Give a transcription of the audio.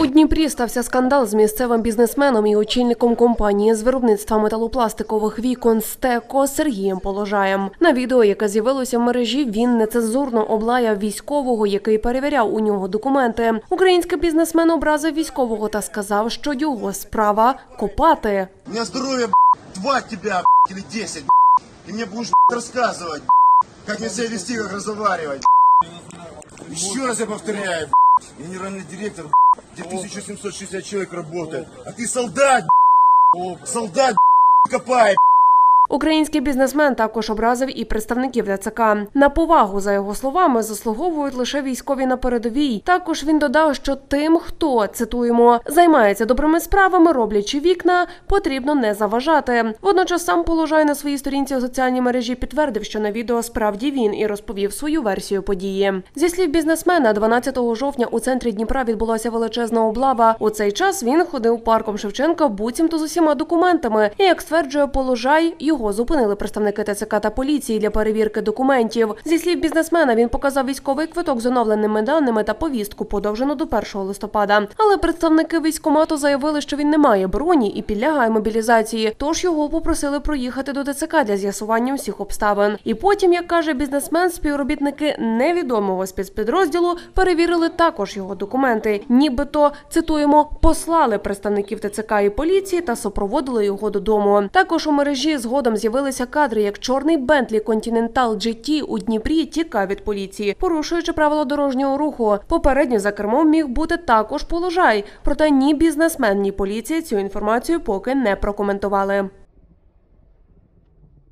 У Дніпрі стався скандал з місцевим бізнесменом і очільником компанії з виробництва металопластикових вікон Стеко Сергієм Положаєм. На відео, яке з'явилося в мережі, він нецензурно облаяв військового, який перевіряв у нього документи. Український бізнесмен образив військового та сказав, що його справа копати. У меня здоровье, б***ь, два тебя, б***ь, или десять, б***ь. И мне будешь б***ь, рассказывать, б***ь, как мне вести, разговаривать. б***ь. Еще раз я повторяю, генеральный директор, где 1760 человек работает, а ты солдат, солдат, б***ь. Український бізнесмен також образив і представників ТЦК. На повагу, за його словами, заслуговують лише військові на передовій. Також він додав, що тим, хто цитуємо, займається добрими справами, роблячи вікна, потрібно не заважати. Водночас сам положай на своїй сторінці у соціальній мережі підтвердив, що на відео справді він і розповів свою версію події. Зі слів бізнесмена, 12 жовтня у центрі Дніпра відбулася величезна облава. У цей час він ходив парком Шевченка, буцімто з усіма документами. І як стверджує положай, його зупинили представники ТЦК та поліції для перевірки документів. Зі слів бізнесмена, він показав військовий квиток з оновленими даними та повістку, подовжену до 1 листопада. Але представники військкомату заявили, що він не має броні і підлягає мобілізації. Тож його попросили проїхати до ТЦК для з'ясування усіх обставин. І потім, як каже бізнесмен, співробітники невідомого спецпідрозділу перевірили також його документи. Нібито цитуємо, послали представників ТЦК і поліції та супроводили його додому. Також у мережі згодом з'явилися кадри, як чорний Бентлі Континентал GT у Дніпрі тікав від поліції, порушуючи правила дорожнього руху. Попередньо за кермом міг бути також положай. Проте ні бізнесмен, ні поліція цю інформацію поки не прокоментували.